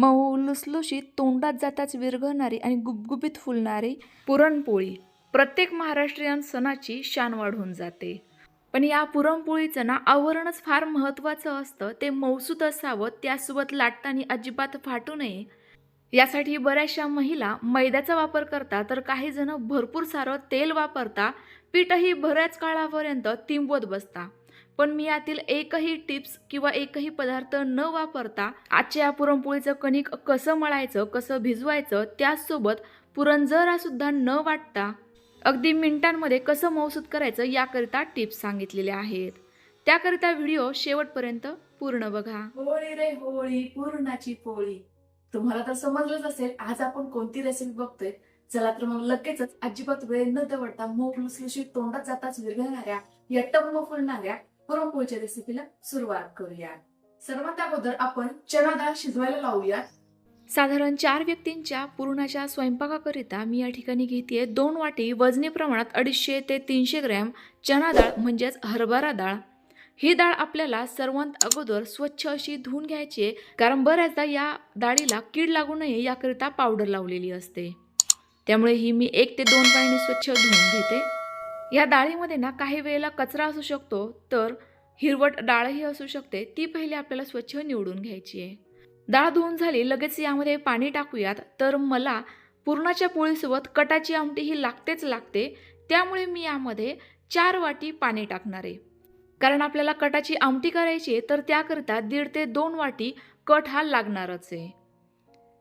मऊ लुसलुशीत तोंडात जाताच विरघळणारी आणि गुबगुबीत फुलणारी पुरणपोळी प्रत्येक महाराष्ट्रीयन सणाची शान वाढून जाते. पण या पुरणपोळीचं ना आवरणच फार महत्त्वाचं असतं. ते मौसूत असावं त्यासोबत लाटताना अजिबात फाटू नये. यासाठी बऱ्याचशा महिला मैद्याचा वापर करतात. तर काही जण भरपूर सारं तेल वापरता पीठही बऱ्याच काळापर्यंत तिंबवत बसता. पण मी यातील एकही टिप्स किंवा एकही पदार्थ न वापरता आजच्या या पुरणपोळीचं कणिक कसं मळायचं कसं भिजवायचं त्याचसोबत पुरण जरा सुद्धा न वाटता अगदी मिनिटांमध्ये कसं मौसूद करायचं याकरिता टिप्स सांगितलेल्या आहेत. त्याकरिता व्हिडिओ शेवटपर्यंत पूर्ण बघा. होळी रे होळी पूर्णाची पोळी. तुम्हाला तर समजलंच असेल आज आपण कोणती रेसिपी बघतोय? चला तर मग लगेचच अजिबात वेळ न दवडता मग लुसलुशी तोंडात जाताच विरघळणाऱ्या या टम्म फुलणाऱ्या पुरणपोळीच्या रेसिपीला सुरुवात करूया सर्वात अगोदर आपण चणा डाळ शिजवायला लावूयात. साधारण चार व्यक्तींच्या पुरणाच्या स्वयंपाकाकरिता मी या ठिकाणी घेते दोन वाटी वजनी प्रमाणात अडीचशे ते तीनशे ग्रॅम चणा डाळ म्हणजेच हरभरा डाळ ही डाळ आपल्याला सर्वांत अगोदर स्वच्छ अशी धुवून घ्यायची आहे कारण बऱ्याचदा या डाळीला कीड लागू नये याकरिता पावडर लावलेली असते. त्यामुळे ही मी एक ते दोन पाणी स्वच्छ धुवून घेते. या डाळीमध्ये ना काही वेळेला कचरा असू शकतो तर हिरवट डाळही असू शकते. ती पहिले आपल्याला स्वच्छ निवडून घ्यायची आहे. डाळ धुवून झाली लगेच यामध्ये पाणी टाकूयात. तर मला पुरणाच्या पोळीसोबत कटाची आमटी ही लागतेच लागते. त्यामुळे मी यामध्ये चार वाटी पाणी टाकणार आहे. कारण आपल्याला कटाची आमटी करायची आहे तर त्याकरिता दीड ते दोन वाटी कट हा लागणारच आहे.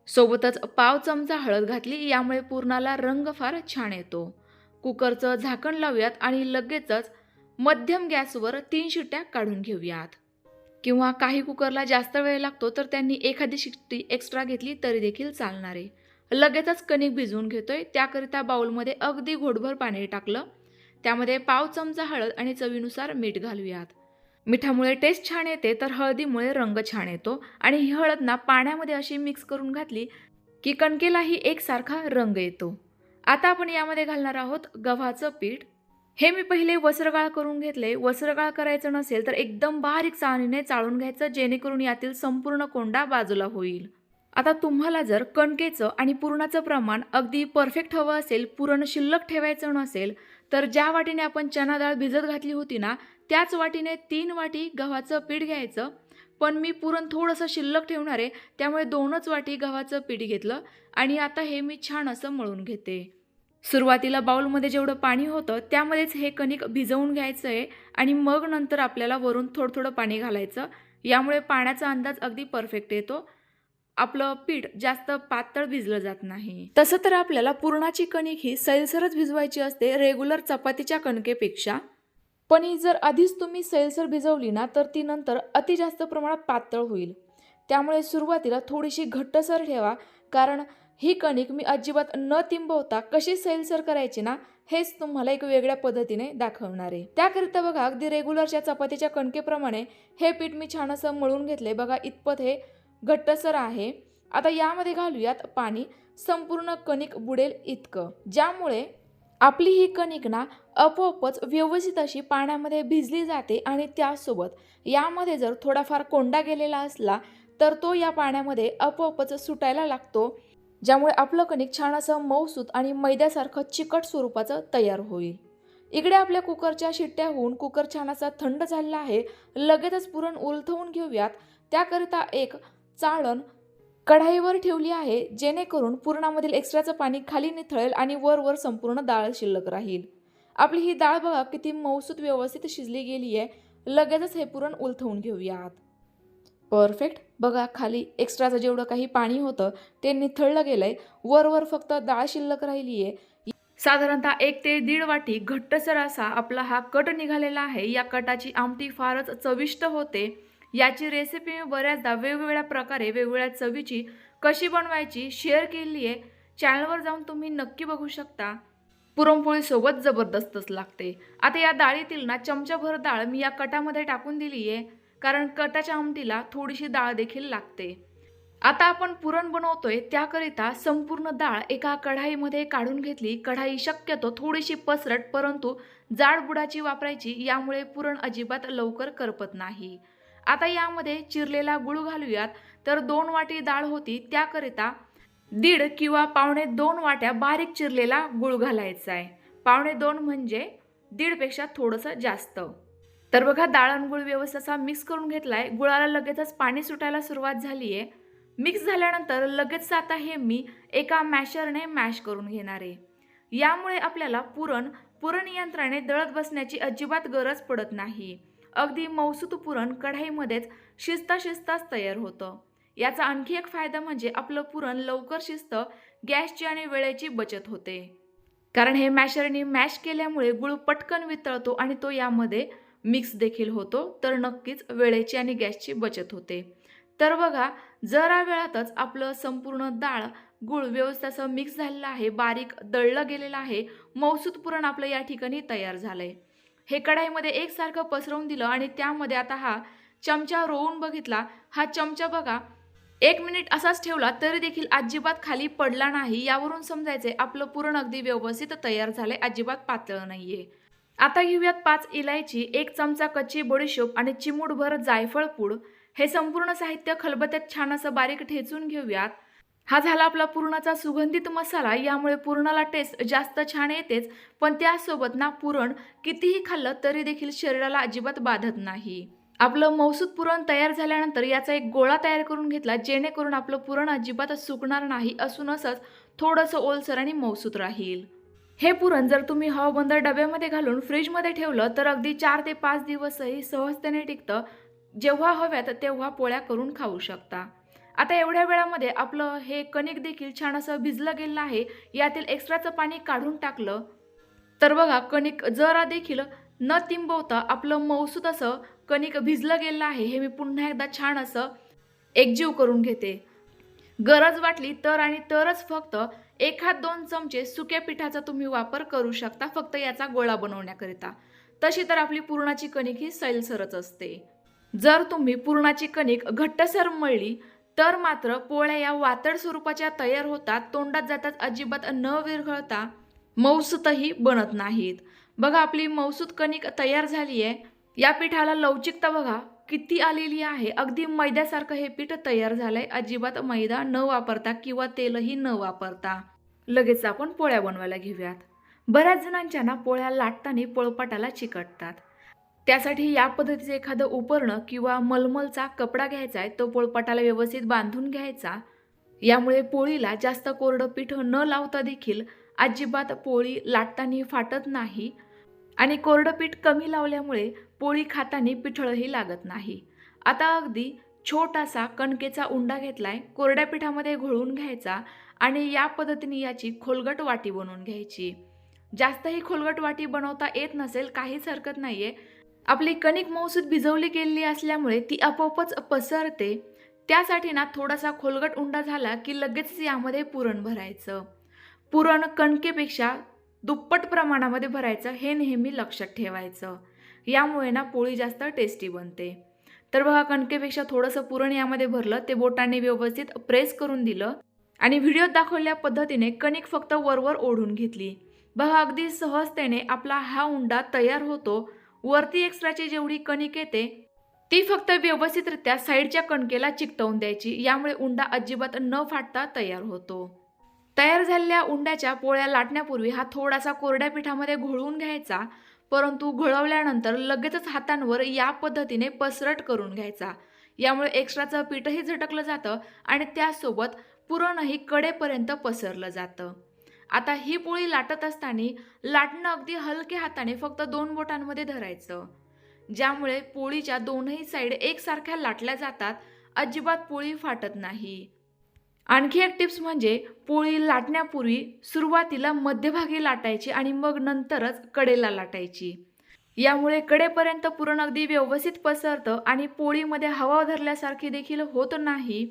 सोबतच पाव चमचा हळद घातली यामुळे पुरणाला रंग फार छान येतो. कुकरचं झाकण लावूयात आणि लगेचच मध्यम गॅसवर तीन शिट्ट्या काढून घेऊयात. किंवा काही कुकरला जास्त वेळ लागतो तर त्यांनी एखादी शिट्टी एक्स्ट्रा घेतली तरी देखील चालणार. आहे लगेचच कणिक भिजवून घेतोय त्याकरिता बाऊलमध्ये अगदी घोटभर पाणी टाकलं. त्यामध्ये पाव चमचा हळद आणि चवीनुसार मीठ घालूयात. मिठामुळे टेस्ट छान येते तर हळदीमुळे रंग छान येतो. आणि ही हळद ना पाण्यामध्ये अशी मिक्स करून घातली की कणकेलाही एकसारखा रंग येतो. आता आपण यामध्ये घालणार आहोत गव्हाचं पीठ. हे मी पहिले वस्त्रगाळ करून घेतले. वस्त्रगाळ करायचं नसेल तर एकदम बारीक चाळणीने चाळून घ्यायचं जेणेकरून यातील संपूर्ण कोंडा बाजूला होईल. आता तुम्हाला जर कणकेचं आणि पुरणाचं प्रमाण अगदी परफेक्ट हवं असेल पुरण शिल्लक ठेवायचं नसेल तर ज्या वाटीने आपण चना डाळ भिजत घातली होती ना त्याच वाटीने तीन वाटी गव्हाचं पीठ घ्यायचं. पण मी पुरण थोडंसं शिल्लक ठेवणार आहे त्यामुळे दोनच वाटी गव्हाचं पीठ घेतलं आणि आता हे मी छान असं मळून घेते. सुरुवातीला बाउलमध्ये जेवढं पाणी होतं त्यामध्येच हे कणिक भिजवून घ्यायचं आहे आणि मग नंतर आपल्याला वरून थोडं थोडं पाणी घालायचं. यामुळे पाण्याचा अंदाज अगदी परफेक्ट येतो. आपलं पीठ जास्त पातळ भिजलं जात नाही. तसं तर आपल्याला पुरणाची कणिक ही सैलसरच भिजवायची असते रेग्युलर चपातीच्या कणकेपेक्षा. पण ही जर आधीच तुम्ही सैलसर भिजवली ना तर ती नंतर अति जास्त प्रमाणात पातळ होईल. त्यामुळे सुरुवातीला थोडीशी घट्टसर ठेवा कारण ही कणिक मी अजिबात न तिंबवता कशी सैलसर करायची ना हेच तुम्हाला एक वेगळ्या पद्धतीने दाखवणार आहे. त्याकरिता बघा अगदी रेग्युलरच्या चपातीच्या कणकेप्रमाणे हे पीठ मी छान असं मळून घेतले बघा इतपत हे घट्टसर आहे. आता यामध्ये घालूयात पाणी. संपूर्ण कणिक बुडेल इतकं. ज्यामुळे आपली ही कणिक ना आपोआपच व्यवस्थित अशी पाण्यामध्ये भिजली जाते आणि त्यासोबत यामध्ये जर थोडाफार कोंडा गेलेला असला तर तो या पाण्यामध्ये आपोआपच सुटायला लागतो. ज्यामुळे आपलं कणिक छान असं मऊसूत आणि मैद्यासारखं चिकट स्वरूपाचं तयार होईल. इकडे आपल्या कुकरच्या शिट्ट्या होऊन कुकर छान असा थंड झालेला आहे लगेचच पुरण उलथवून घेऊयात. त्याकरिता एक चाळण कढाईवर ठेवली आहे जेणेकरून पुरणामधील एक्स्ट्राचं पाणी खाली निथळेल आणि वरवर संपूर्ण डाळ शिल्लक राहील. आपली ही डाळ बघा किती मऊसूत व्यवस्थित शिजली गेली आहे लगेचच हे पुरण उलथवून घेऊयात. परफेक्ट. बघा खाली एक्स्ट्राचं जेवढं काही पाणी होतं ते निथळलं गेलंय. आहे वरवर फक्त डाळ शिल्लक राहिली आहे साधारणतः एक ते दीड वाटी घट्टसर असा आपला हा कट निघालेला आहे. या कटाची आमटी फारच चविष्ट होते. याची रेसिपी मी बऱ्याचदा वेगवेगळ्या प्रकारे वेगवेगळ्या चवीची कशी बनवायची शेअर केली आहे चॅनलवर जाऊन तुम्ही नक्की बघू शकता. पुरणपोळीसोबत जबरदस्तच लागते. आता या डाळीतील ना चमचाभर डाळ मी या कटामध्ये टाकून दिली आहे कारण कटाच्या आमटीला थोडीशी डाळ देखील लागते. आता आपण पुरण बनवतोय त्याकरिता संपूर्ण डाळ एका कढाईमध्ये काढून घेतली. कढाई शक्यतो थोडीशी पसरट परंतु जाड बुडाची वापरायची यामुळे पुरण अजिबात लवकर करपत नाही. आता यामध्ये चिरलेला गुळ घालूयात. तर दोन वाटी डाळ होती त्याकरिता दीड किंवा पावणे दोन वाट्या बारीक चिरलेला गुळ घालायचा आहे पावणे दोन म्हणजे दीडपेक्षा थोडंसं जास्त. तर बघा डाळ आणि गुळ व्यवस्थित असा मिक्स करून घेतलाय. गुळाला लगेचच पाणी सुटायला सुरुवात झाली आहे मिक्स झाल्यानंतर लगेच आता हे मी एका मॅशरने मॅश करून घेणार आहे. यामुळे आपल्याला पुरण पुरण यंत्राने दळत बसण्याची अजिबात गरज पडत नाही. अगदी मौसूत पुरण कढाईमध्येच शिजता शिजताच तयार होतं. याचा आणखी एक फायदा म्हणजे आपलं पुरण लवकर शिजतं गॅसची आणि वेळेची बचत होते. कारण हे मॅशरने मॅश केल्यामुळे गुळ पटकन वितळतो आणि तो यामध्ये मिक्स देखील होतो तर नक्कीच वेळेची आणि गॅसची बचत होते. तर बघा जरा वेळातच आपलं संपूर्ण डाळ गुळ व्यवस्थासह असं मिक्स झालेलं आहे बारीक दळलं गेलेलं आहे मौसूद पुरण आपलं या ठिकाणी तयार झालं आहे हे कढाईमध्ये एकसारखं पसरवून दिलं आणि त्यामध्ये आता हा चमचा रोवून बघितला. हा चमचा बघा एक मिनिट असाच ठेवला तरी देखील अजिबात खाली पडला नाही. यावरून समजायचे आपलं पुरण अगदी व्यवस्थित तयार झालंय अजिबात पातळ नाहीये. आता घेऊयात पाच इलायची एक चमचा कच्ची बडीशोप आणि चिमूटभर जायफळ पूड. हे संपूर्ण साहित्य खलबत्यात छान असं बारीक ठेचून घेऊयात. हा झाला आपला पुरणाचा सुगंधित मसाला. यामुळे पुरणाला टेस्ट जास्त छान येतेच पण त्यासोबत ना पुरण कितीही खाल्लं तरी देखील शरीराला अजिबात बाधत नाही. आपलं मौसूद पुरण तयार झाल्यानंतर याचा एक गोळा तयार करून घेतला जेणेकरून आपलं पुरण अजिबात सुकणार नाही असून असंच थोडंसं ओलसर आणि मौसूद राहील. हे पुरण जर तुम्ही हवाबंद डब्यामध्ये घालून फ्रीजमध्ये ठेवलं तर अगदी चार ते पाच दिवसही सहजतेने टिकतं. जेव्हा हव्यात तेव्हा पोळ्या करून खाऊ शकता. आता एवढ्या वेळामध्ये आपलं हे कणिक देखील छान असं भिजलं गेलं आहे. यातील एक्स्ट्राचं पाणी काढून टाकलं. तर बघा कणिक जरा देखील न तिंबवता आपलं मौसूत असं कणिक भिजलं गेलं आहे. हे मी पुन्हा एकदा छान असं एकजीव करून घेते. गरज वाटली तर आणि तरच फक्त एखाद दोन चमचे सुक्या पिठाचा तुम्ही वापर करू शकता फक्त याचा गोळा बनवण्याकरिता. तशी तर आपली पुरणाची कणिक ही सैलसरच असते. जर तुम्ही पुरणाची कणिक घट्टसर मळली तर मात्र पोळ्या या वातड स्वरूपाच्या तयार होतात तोंडात जातात अजिबात न विरघळता मौसूतही बनत नाहीत. बघा आपली मौसूत कणिक तयार झाली आहे या पिठाला लवचिकता बघा. किती आलेली आहे? अगदी मैद्यासारखं हे पीठ तयार झालंय. अजिबात मैदा न वापरता किंवा तेलही न वापरता. लगेच आपण पोळ्या बनवायला घेऊयात. बऱ्याच जणांच्या ना पोळ्या लाटताना पोळपाटाला चिकटतात. त्यासाठी या पद्धतीचं एखादं उपरणं किंवा मलमलचा कपडा घ्यायचा आहे तो पोळपाटाला व्यवस्थित बांधून घ्यायचा. यामुळे पोळीला जास्त कोरडं पीठ न लावता देखील अजिबात पोळी लाटताना फाटत नाही. आणि कोरडं पीठ कमी लावल्यामुळे पोळी खाताना पिठळही लागत नाही. आता अगदी छोटासा कणकेचा उंडा घेतलाय कोरड्या पिठामध्ये घोळून घ्यायचा आणि या पद्धतीने याची खोलगट वाटी बनवून घ्यायची. जास्तही खोलगट वाटी बनवता येत नसेल काहीच हरकत नाहीये. आपली कणिक मौसूद भिजवली गेलेली असल्यामुळे ती आपोआपच पसरते. त्यासाठी ना थोडासा खोलगट उंडा झाला की लगेच यामध्ये पुरण भरायचं. पुरण कणकेपेक्षा दुप्पट प्रमाणामध्ये भरायचं हे नेहमी लक्षात ठेवायचं. यामुळे ना पोळी जास्त टेस्टी बनते. तर बघा कणकेपेक्षा थोडंसं पुरण यामध्ये भरलं ते बोटाने व्यवस्थित प्रेस करून दिलं आणि व्हिडिओत दाखवल्या पद्धतीने कणिक फक्त वरवर ओढून घेतली. बघा अगदी सहजतेने आपला हा उंडा तयार होतो. वरती एक्स्ट्राची जेवढी कणिक येते ती फक्त व्यवस्थितरित्या साईडच्या कणकेला चिकटवून द्यायची. यामुळे उंडा अजिबात न फाटता तयार होतो. तयार झालेल्या उंड्याच्या पोळ्या लाटण्यापूर्वी हा थोडासा कोरड्या पिठामध्ये घोळवून घ्यायचा परंतु घोळवल्यानंतर लगेचच हातांवर या पद्धतीने पसरट करून घ्यायचा. यामुळे एक्स्ट्राचं पीठही झटकलं जातं आणि त्यासोबत पुरणही कडेपर्यंत पसरलं जातं. आता ही पोळी लाटत असताना लाटणं अगदी हलक्या हाताने फक्त दोन बोटांमध्ये धरायचं. ज्यामुळे पोळीच्या दोनही साईड एकसारख्या लाटल्या जातात अजिबात पोळी फाटत नाही. आणखी एक टिप्स म्हणजे पोळी लाटण्यापूर्वी सुरुवातीला मध्यभागी लाटायची आणि मग नंतरच कडेला लाटायची. यामुळे कडेपर्यंत पुरण अगदी व्यवस्थित पसरतं आणि पोळीमध्ये हवा धरल्यासारखी देखील होत नाही.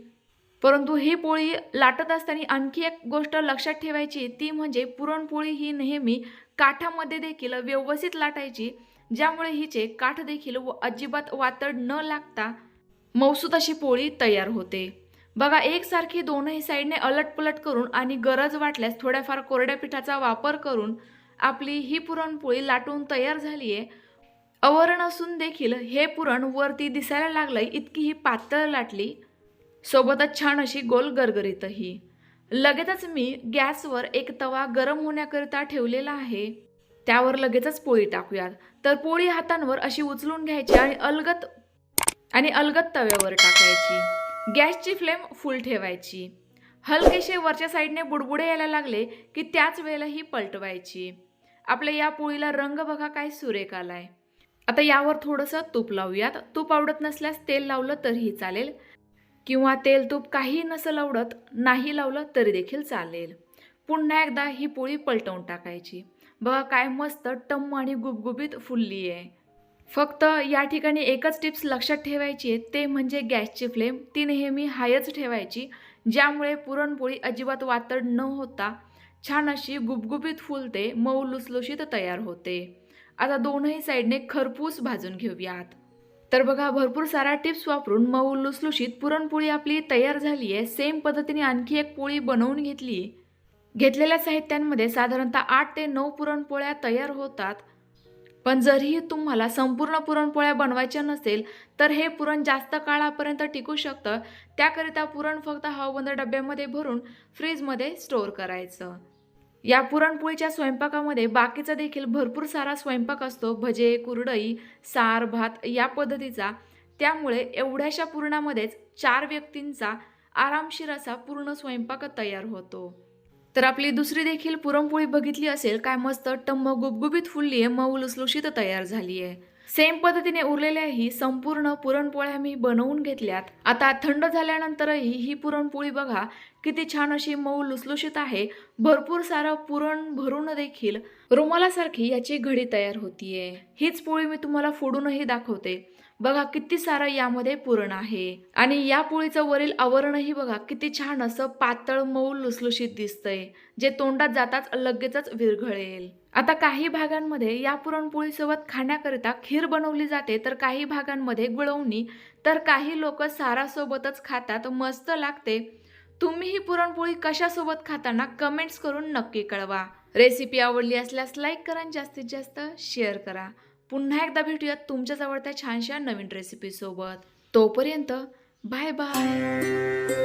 परंतु ही पोळी लाटत असताना आणखी एक गोष्ट लक्षात ठेवायची ती म्हणजे पुरणपोळी ही नेहमी काठामध्ये देखील व्यवस्थित लाटायची ज्यामुळे हिचे काठ देखील व अजिबात वातड न लागता मौसूद अशी पोळी तयार होते. बघा एकसारखी दोनही साईडने अलटपलट करून आणि गरज वाटल्यास थोड्याफार कोरड्या पिठाचा वापर करून आपली ही पुरणपोळी लाटून तयार झाली आहे. अवरण असून देखील हे पुरण वरती दिसायला लागलंय इतकी ही पातळ लाटली. सोबतच छान अशी गोल गरगरीतही. लगेचच मी गॅसवर एक तवा गरम होण्याकरिता ठेवलेला आहे. त्यावर लगेचच पोळी टाकूयात. तर पोळी हातांवर अशी उचलून घ्यायची आणि अलगत आणि अलगत तव्यावर टाकायची. गॅसची फ्लेम फुल ठेवायची. हलकेसे वरच्या साईडने बुडबुडे यायला लागले की त्याच वेळेला ही पलटवायची. आपल्या या पोळीला रंग बघा काय सुरेख आलाय. आता यावर थोडंसं तूप लावूयात. तूप आवडत नसल्यास तेल लावलं तरीही चालेल. किंवा तेल तूप काही नसं आवडत नाही लावलं तरी देखील चालेल. पुन्हा एकदा ही पोळी पलटवून टाकायची. बघा काय मस्त टम्म आणि गुबगुबीत फुलली आहे फक्त या ठिकाणी एकच टिप्स लक्षात ठेवायची आहे ते म्हणजे गॅसची फ्लेम. ती नेहमी हायच ठेवायची ज्यामुळे पुरणपोळी अजिबात वातड न होता छान अशी गुबगुबीत फुलते मऊ लुसलुशीत तयार होते. आता दोनही साईडने खरपूस भाजून घेऊयात. तर बघा भरपूर साऱ्या टिप्स वापरून मऊ लुसलुशीत पुरणपोळी आपली तयार झाली आहे. सेम पद्धतीने आणखी एक पोळी बनवून घेतली घेतलेल्या साहित्यांमध्ये साधारणतः आठ ते नऊ पुरणपोळ्या तयार होतात. पण जरीही तुम्हाला संपूर्ण पुरणपोळ्या बनवायच्या नसेल तर हे पुरण जास्त काळापर्यंत टिकू शकतं. त्याकरिता पुरण फक्त हवाबंद डब्यामध्ये भरून फ्रीजमध्ये स्टोअर करायचं. या पुरणपोळीच्या स्वयंपाकामध्ये बाकीचा देखील भरपूर सारा स्वयंपाक असतो. भजे कुरडई सार भात या पद्धतीचा. त्यामुळे एवढ्याशा पुरणामध्येच चार व्यक्तींचा आरामशीर असा पूर्ण स्वयंपाक तयार होतो. तर आपली दुसरी देखील पुरणपोळी बघितली असेल काय मस्त टम्म गुबगुबीत फुलली आहे मऊ लुसलुशीत तयार झाली आहे सेम पद्धतीने उरलेल्या ही संपूर्ण पुरणपोळ्या मी बनवून घेतल्यात. आता थंड झाल्यानंतरही ही पुरणपोळी बघा किती छान अशी मऊ लुसलुशीत आहे. भरपूर सारं पुरण भरून देखील रुमालासारखी याची घडी तयार होतीये. हीच पोळी मी तुम्हाला फोडूनही दाखवते. बघा किती सारं यामध्ये पुरण आहे. आणि या पोळीचं वरील आवरणही बघा किती छान असं पातळ मऊ लुसलुशीत दिसतंय जे तोंडात जाताच लगेचच विरघळेल. आता काही भागांमध्ये या पुरणपोळीसोबत खाण्याकरिता खीर बनवली जाते तर काही भागांमध्ये गुळवणी तर काही लोक सारासोबतच खातात मस्त लागते. तुम्ही ही पुरणपोळी कशासोबत खाताना कमेंट्स करून नक्की कळवा. रेसिपी आवडली असल्यास लाईक करा जास्तीत जास्त शेअर करा. पुन्हा एकदा भेटूयात तुमच्याच आवडत्या छानशा नवीन रेसिपीसोबत तोपर्यंत बाय बाय